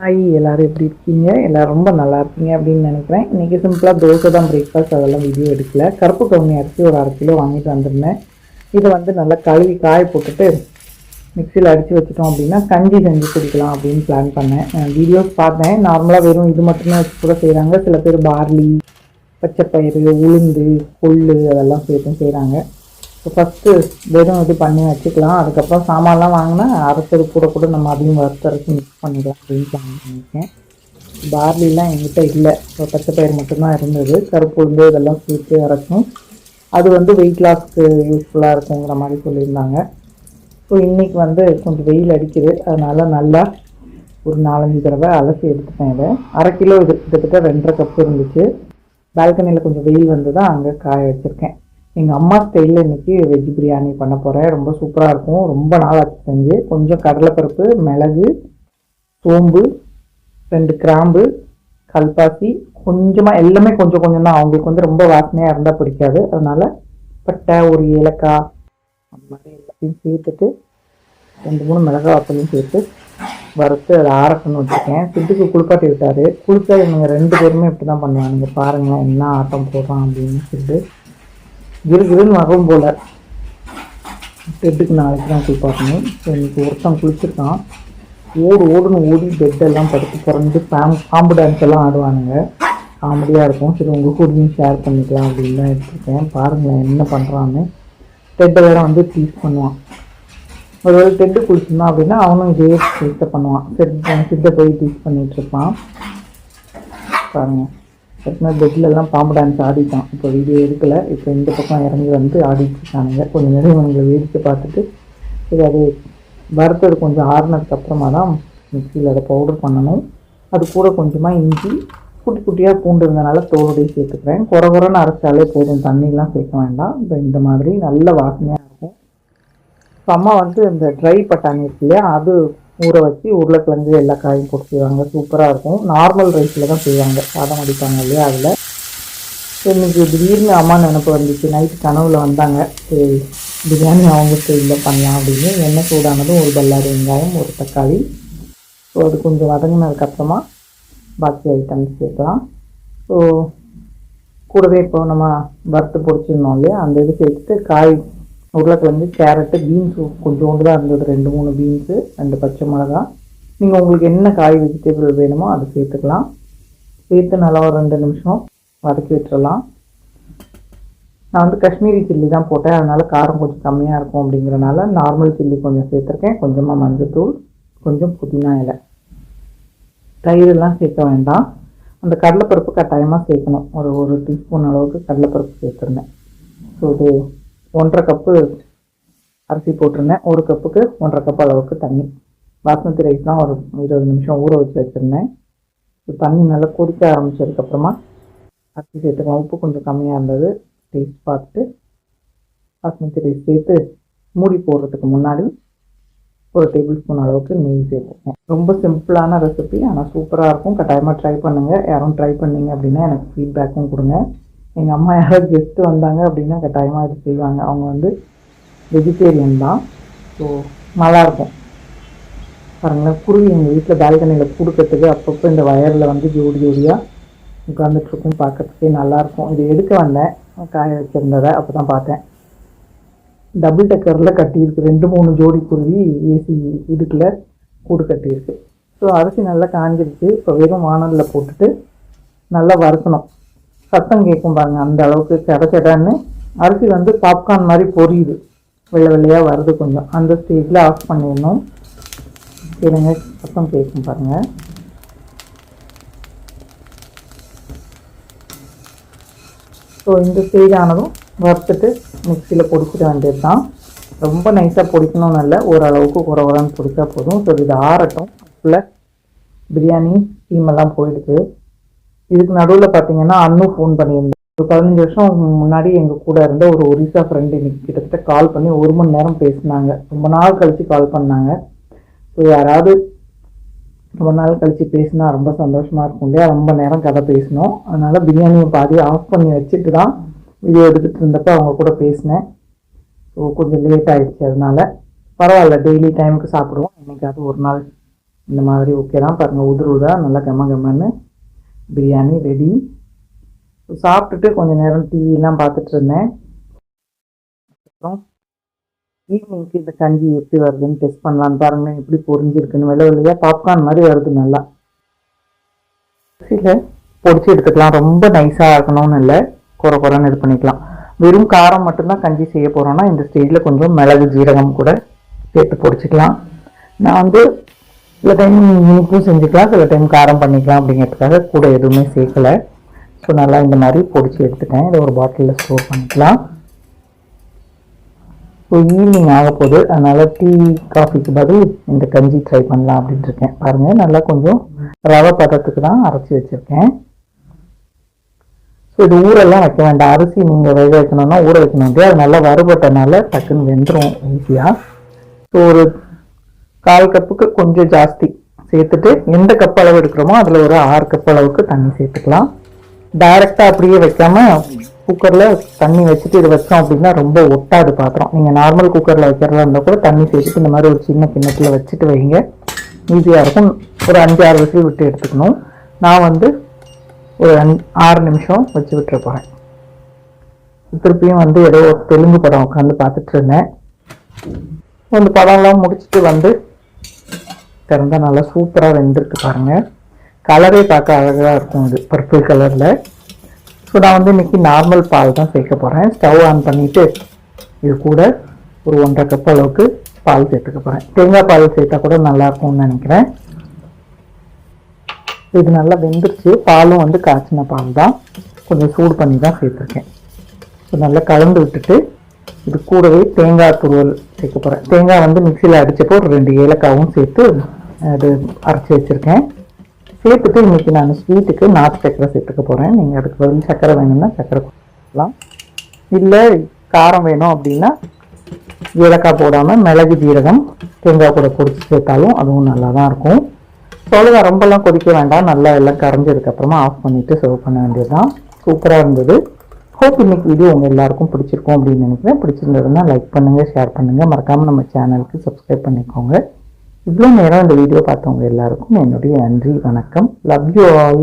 Hi எல்லோரும் எப்படி இருக்கீங்க? எல்லோரும் ரொம்ப நல்லா இருக்கீங்க அப்படின்னு நினைக்கிறேன். இன்றைக்கி சிம்பிளாக தோசை தான் பிரேக்ஃபாஸ்ட் அதெல்லாம் வீடியோ எடுக்கல. கருப்பு கவுனி அரிசி ஒரு அரை கிலோ வாங்கிட்டு வந்திருந்தேன். இதை வந்து நல்லா கழுவி காய போட்டுட்டு மிக்சியில் அடித்து வச்சிட்டோம் அப்படின்னா கஞ்சி செஞ்சு குடிக்கலாம் அப்படின்னு பிளான் பண்ணேன். வீடியோஸ் பார்த்தேன். நார்மலாக வெறும் இது மட்டுமே வச்சு கூட செய்கிறாங்க சில பேர் பார்லி பச்சைப்பயிறு உளுந்து கொள்ளு அதெல்லாம் சேர்த்தும் செய்கிறாங்க ஃபஸ்ட்டு வெறும் இது பண்ணி வச்சுக்கலாம். அதுக்கப்புறம் சாமான்லாம் வாங்கினா அரைச்சது கூட கூட நம்ம அதையும் வறுத்தரைச்சி மிக்ஸ் பண்ணிக்கலாம் அப்படின்னு பிளான் பண்ணியிருக்கேன். பார்லிலாம் எங்கிட்ட இல்லை. பச்சை பச்சைப்பயிறு மட்டும்தான் இருந்தது. கருப்பு உளுந்து இதெல்லாம் சேர்த்து அரைச்சும். அது வந்து வெயிட் லாஸ்க்கு யூஸ்ஃபுல்லாக இருக்குங்கிற மாதிரி சொல்லியிருந்தாங்க. ஸோ இன்றைக்கி வந்து கொஞ்சம் வெயில் அடிக்குது. அதனால் நல்லா ஒரு நாலஞ்சு தடவை அலசி எடுத்துட்டேன் இதை. அரை கிலோ இது கிட்டத்தட்ட ரெண்டரை கப் இருந்துச்சு. பால்கனியில் கொஞ்சம் வெயில் வந்து தான் அங்கே காய வச்சுருக்கேன். எங்கள் அம்மா ஸ்டைலில் இன்றைக்கி வெஜ் பிரியாணி பண்ண போகிறேன் ரொம்ப சூப்பராக இருக்கும். ரொம்ப நாள் ஆச்சு செஞ்சு. கொஞ்சம் கடலைப்பருப்பு மிளகு சோம்பு ரெண்டு கிராம்பு கல்பாசி கொஞ்சமாக எல்லாமே கொஞ்சம் கொஞ்சம் தான் அவங்களுக்கு வந்து ரொம்ப வாசனையாக இருந்தால் பிடிக்காது. அதனால் பட்டை ஒரு ஏலக்காய் அந்த மாதிரி எல்லாத்தையும் சேர்த்துட்டு ரெண்டு மூணு மிளகாய் வத்தலையும் சேர்த்து வறுத்து அதை ஆரக்கணும் வச்சுருக்கேன். சிட்டுக்கு குளிப்பாட்டி விட்டார். குளிச்சா இவங்க ரெண்டு பேருமே இப்படி தான் பண்ணுவாங்க பாருங்களேன் என்ன ஆட்டம் போடுறான் அப்படின்னு சொல்லிட்டு. கிருகிருன்னு வரும் போல். டெட்டுக்கு நாளைக்கு தான் குளிப்பாட்டணும் ஸோ இன்னைக்கு ஒருத்தன் குளிச்சிருக்கான். ஓடு ஓடுன்னு ஓடி பெட்டெல்லாம் படுத்து பிறந்து பாம் பாம்பு டான்ஸ் எல்லாம் ஆடுவானுங்க. காமெடியாக இருக்கும். சரி உங்கள் கூடயும் ஷேர் பண்ணிக்கலாம் அப்படின்னு தான் எடுத்துருக்கேன். பாருங்களேன் என்ன பண்ணுறான்னு டெட்டை வேற வந்து டீஸ் பண்ணுவான். ஒருவேளை டெட்டு குளிச்சிருந்தான் அப்படின்னா அவனும் இதே சித்த பண்ணுவான். செட் சிட்டை போய் டீஸ் பண்ணிட்டு இருப்பான். பாருங்க பெட்லெல்லாம் பாம்பு டான்ஸ் ஆடிட்டான். இப்போ வீடியோ எடுக்கல. இப்போ இந்த பக்கம் இறங்கி வந்து ஆடிட்டு இருக்கானுங்க. கொஞ்சம் நேரம் இவங்களை வேடிக்கை பார்த்துட்டு சரி அது வறுத்தது கொஞ்சம் ஆறுனதுக்கு அப்புறமா தான் மிக்சியில் அதை பவுடர் பண்ணணும். அது கூட கொஞ்சமாக இஞ்சி குட்டி குட்டியாக பூண்டு இருந்தனால தோலோடையே சேர்த்துக்கிறேன். குறை குறைன்னு அரைச்சாலே போதும். தண்ணிலாம் சேர்க்க வேண்டாம். இப்போ இந்த மாதிரி நல்ல வாசனையாக இருக்கும். இப்போ அம்மா வந்து இந்த ட்ரை பட்டாணி இருக்கு இல்லையா அது ஊற வச்சு உருளைக்கிழங்கு எல்லா காயும் போட்டு செய்வாங்க. சூப்பராக இருக்கும். நார்மல் ரைஸில் தான் செய்வாங்க. சாதம் அடிப்பாங்க இல்லையா அதில். இன்னைக்கு திடீர்னு அம்மா நினப்பு வந்துச்சு. நைட்டு கனவுல வந்தாங்க. சரி பிரியாணி அவங்க ஸ்டைலில் பண்ணலாம் அப்படின்னு. எண்ணெய் சூடானதும் ஒரு பல்லாரி வெங்காயம் ஒரு தக்காளி. ஸோ அது கொஞ்சம் வதங்கினதுக்கப்புறமா பாக்கி ஐட்டம்ஸ் சேர்க்கலாம். ஸோ கூடவே இப்போ நம்ம வறுத்து பொடிச்சிருந்தோம் இல்லையா? அந்த இது சேர்த்துட்டு காய் உருளைக்கிழங்கு கேரட்டு பீன்ஸு கொஞ்சோண்டு தான் இருந்தது. ரெண்டு மூணு பீன்ஸு ரெண்டு பச்சை மிளகா. நீங்கள் உங்களுக்கு என்ன காய் வெஜிடபிள் வேணுமோ அதை சேர்த்துக்கலாம். சேர்த்து நல்லா ஒரு ரெண்டு நிமிஷம் வதக்கி விட்டுறலாம். நான் வந்து காஷ்மீரி சில்லி தான் போட்டேன். அதனால் காரம் கொஞ்சம் கம்மியாக இருக்கும் அப்படிங்கிறனால நார்மல் சில்லி கொஞ்சம் சேர்த்துருக்கேன். கொஞ்சமாக மஞ்சத்தூள் கொஞ்சம் புதினா இலை. தயிரெல்லாம் சேர்க்க வேண்டாம். அந்த கடலைப்பருப்பு கட்டாயமாக சேர்க்கணும். ஒரு ஒரு டீஸ்பூன் அளவுக்கு கடலைப்பருப்பு சேர்த்துருந்தேன். ஸோ இது ஒன்றரை கப்பு அரிசி போட்டிருந்தேன். ஒரு கப்புக்கு ஒன்றரை கப் அளவுக்கு தண்ணி. பாஸ்மதி ரைஸ்லாம் ஒரு இருபது நிமிஷம் ஊற வச்சு வச்சுருந்தேன். தண்ணி நல்லா கொதிக்க ஆரம்பித்ததுக்கப்புறமா அரிசி சேர்த்துக்கலாம். உப்பு கொஞ்சம் கம்மியாக இருந்தது. டேஸ்ட் பார்த்துட்டு பாஸ்மதி ரைஸ் சேர்த்து மூடி போடுறதுக்கு முன்னாடி ஒரு டேபிள் ஸ்பூன் அளவுக்கு நெய் சேர்த்துருக்கேன் ரொம்ப சிம்பிளான ரெசிபி ஆனால் சூப்பராக இருக்கும். கட்டாயமாக ட்ரை பண்ணுங்கள் யாரும் ட்ரை பண்ணீங்க அப்படின்னா எனக்கு ஃபீட்பேக்கும் கொடுங்க. எங்கள் அம்மா யாராவது கெஸ்ட்டு வந்தாங்க அப்படின்னா கட்டாயமாக இது செய்வாங்க. அவங்க வந்து வெஜிடேரியன் தான். ஸோ நல்லாயிருக்கும். பாருங்களேன் குருவி எங்கள் வீட்டில் பால்கனியில் கொடுக்கறதுக்கு அப்பப்போ இந்த வயரில் வந்து ஜோடி ஜோடியாக உட்காந்துட்ருக்கும் பார்க்கறதுக்கே நல்லாயிருக்கும். இது எடுக்க வந்தேன். காய வச்சுருந்ததை அப்போ தான் பார்த்தேன். டபுள் டக்கரில் கட்டியிருக்கு. ரெண்டு மூணு ஜோடி குருவி ஏசி இதுக்குள்ள கூடு கட்டியிருக்கு. ஸோ அரிசி நல்லா காஞ்சிருச்சு. இப்போ வெறும் வானலில் போட்டுட்டு நல்லா வறுக்கணும். சத்தம் கேட்கும் பாருங்க அந்த அளவுக்கு செடச்செடன்னு அரிசி வந்து பாப்கார்ன் மாதிரி பொரியுது. வெள்ளை வெள்ளையாக வருது கொஞ்சம். அந்த ஸ்டேஜில் ஆஃப் பண்ணிடணும். இருங்க சத்தம் கேட்கும் பாருங்கள் ஸோ இந்த ஸ்டேஜ் ஆனதும் வறுத்துட்டு மிக்சியில் பொடிச்சிட வேண்டியது தான் ரொம்ப நைஸாக பொடிக்கணும்னு இல்லை ஓரளவுக்கு குறை குறைன்னு பொடிச்சா போதும். ஸோ இது ஆறட்டும். ஃபுல்லாக பிரியாணி டீமெல்லாம் போயிடுது. இதுக்கு நடுவில் பார்த்தீங்கன்னா அன்னும் ஃபோன் பண்ணியிருந்தேன் ஒரு பதினஞ்சு வருஷம் முன்னாடி எங்கள் கூட இருந்த ஒரு ஒரிசா ஃப்ரெண்டு இன்னைக்கு கிட்டத்தட்ட கால் பண்ணி ஒரு மணி நேரம் பேசினாங்க. ரொம்ப நாள் கழித்து கால் பண்ணாங்க. ஸோ யாராவது ரொம்ப நாள் கழித்து பேசினா ரொம்ப சந்தோஷமாக இருக்கும் இல்லையா? ரொம்ப நேரம் கதை பேசினோம். அதனால் பிரியாணியை பாதி ஆஃப் பண்ணி வச்சுட்டு தான் வீடியோ எடுத்துகிட்டு இருந்தப்போ அவங்க கூட பேசினேன். ஸோ கொஞ்சம் லேட் ஆகிடுச்சு அதனால. பரவாயில்ல டெய்லி டைமுக்கு சாப்பிடுவோம். என்றைக்காவது ஒரு நாள் இந்த மாதிரி ஓகே தான். பாருங்கள் உதிர்வுதான் உதா நல்லா கம்ம கம்மன்னு பிரியாணி ரெடி சாப்பிட்டுட்டு கொஞ்சம் நேரம் டிவிலாம் பார்த்துட்டு இருந்தேன். அப்புறம் ஈவினிங்க்கு இந்த கஞ்சி எப்படி வருதுன்னு டெஸ்ட் பண்ணலான்னு பாருங்க எப்படி பொரிஞ்சிருக்குன்னு. வெள்ளை வெளியாக பாப்கார்ன் மாதிரி வருது நல்லா. சில பொடிச்சு எடுத்துக்கலாம். ரொம்ப நைஸாக இருக்கணும்னு இல்லை. குறை குறைன்னு இது பண்ணிக்கலாம். வெறும் காரம் மட்டும்தான் கஞ்சி செய்ய போகிறோன்னா இந்த ஸ்டேஜில் கொஞ்சம் மிளகு ஜீரகம் கூட சேர்த்து பொடிச்சிக்கலாம் நான் வந்து சில டைம் இனிப்பும் செஞ்சுக்கலாம் சில டைம் காரம் பண்ணிக்கலாம் அப்படிங்கிறதுக்காக கூட எதுவுமே சேர்க்கலை. ஸோ நல்லா இந்த மாதிரி பொடிச்சு எடுத்துட்டேன். இதை ஒரு பாட்டிலில் ஸ்டோர் பண்ணிக்கலாம். ஸோ ஈவினிங் ஆக போகுது. அதனால் டீ காஃபிக்கு பதில் இந்த கஞ்சி ட்ரை பண்ணலாம் அப்படின்ட்டு இருக்கேன். பாருங்கள் நல்லா கொஞ்சம் ரவை பதத்துக்கு தான் அரைச்சி வச்சுருக்கேன். ஸோ இது ஊரெல்லாம் வைக்க வேண்டாம். அரிசி நீங்கள் வேக வைக்கணும்னா ஊற வைக்கணும் அது நல்லா வறுபட்டனால டக்குன்னு வெந்துடும் ஈஸியாக ஸோ ஒரு கால் கப்புக்கு கொஞ்சம் ஜாஸ்தி சேர்த்துட்டு எந்த கப் அளவு எடுக்கிறோமோ அதில் ஒரு ஆறு கப் அளவுக்கு தண்ணி சேர்த்துக்கலாம். டைரெக்டாக அப்படியே வைக்காமல் குக்கரில் தண்ணி வச்சுட்டு இது வச்சோம் அப்படின்னா ரொம்ப ஒட்டாது பாத்திரம். நீங்கள் நார்மல் குக்கரில் வைக்கிறதா இருந்தால் கூட தண்ணி சேர்த்துட்டு இந்த மாதிரி ஒரு சின்ன கிண்ணத்தில் வச்சுட்டு வைங்க. ஈஸியாக இருக்கும். ஒரு அஞ்சு ஆறு விசில் விட்டு எடுத்துக்கணும். நான் வந்து ஒரு அஞ் ஆறு நிமிஷம் வச்சு விட்டுருப்பேன் திருப்பியும் வந்து ஏதோ ஒரு தெலுங்கு படம் உட்காந்து பார்த்துட்டு இருந்தேன். அந்த படம்லாம் முடிச்சுட்டு வந்து திறந்தா நல்லா சூப்பராக வெந்திருக்கு பாருங்க. கலரே பார்க்க அழகாக இருக்கும் இது பர்பிள் கலரில் ஸோ நான் வந்து இன்னைக்கு நார்மல் பால் தான் சேர்க்க போகிறேன் ஸ்டவ் ஆன் பண்ணிவிட்டு இது கூட ஒரு ஒன்றரை கப் அளவுக்கு பால் சேர்த்துக்க போகிறேன் தேங்காய் பால் சேர்த்தா கூட நல்லா இருக்கும்னு நினைக்கிறேன். இது நல்லா வெந்துருச்சு. பாலும் வந்து காய்ச்சின பால் தான். கொஞ்சம் சூடு பண்ணி தான் சேர்த்துருக்கேன். ஸோ நல்லா கலந்து விட்டுட்டு இது கூடவே தேங்காய் துருவல் சேர்க்க போகிறேன் தேங்காய் வந்து மிக்சியில் அடிச்சப்போ ஒரு ரெண்டு ஏலக்காவும் சேர்த்து அது அரைச்சி வச்சுருக்கேன். சேர்த்துட்டு இன்றைக்கி நான் ஸ்வீட்டுக்கு நாட்டு சக்கரை சேர்த்துக்க போகிறேன் நீங்கள் அதுக்கு பதில் சக்கரை வேணும்னா சக்கரை கொடுக்கலாம் இல்லை காரம் வேணும் அப்படின்னா ஏலக்காய் போடாமல் மிளகு ஜீரகம் தேங்காய் கூட பொடிச்சு சேர்த்தாலும் அதுவும் நல்லா தான் இருக்கும். சொல்லுங்க ரொம்பலாம் கொதிக்க வேண்டாம். நல்லா எல்லாம் கரைஞ்சதுக்கப்புறமா ஆஃப் பண்ணிவிட்டு சர்வ் பண்ண வேண்டியது தான் சூப்பராக இருந்தது. ஹோப் இன்னைக்கு வீடியோ உங்கள் எல்லாருக்கும் பிடிச்சிருக்கும் அப்படின்னு நினைக்கிறேன். பிடிச்சிருந்ததுன்னா லைக் பண்ணுங்கள் ஷேர் பண்ணுங்கள் மறக்காமல் நம்ம சேனலுக்கு சப்ஸ்கிரைப் பண்ணிக்கோங்க. இவ்வளோ நேரம் இந்த வீடியோ பார்த்தவங்க எல்லாருக்கும் என்னுடைய நன்றி வணக்கம். Love you all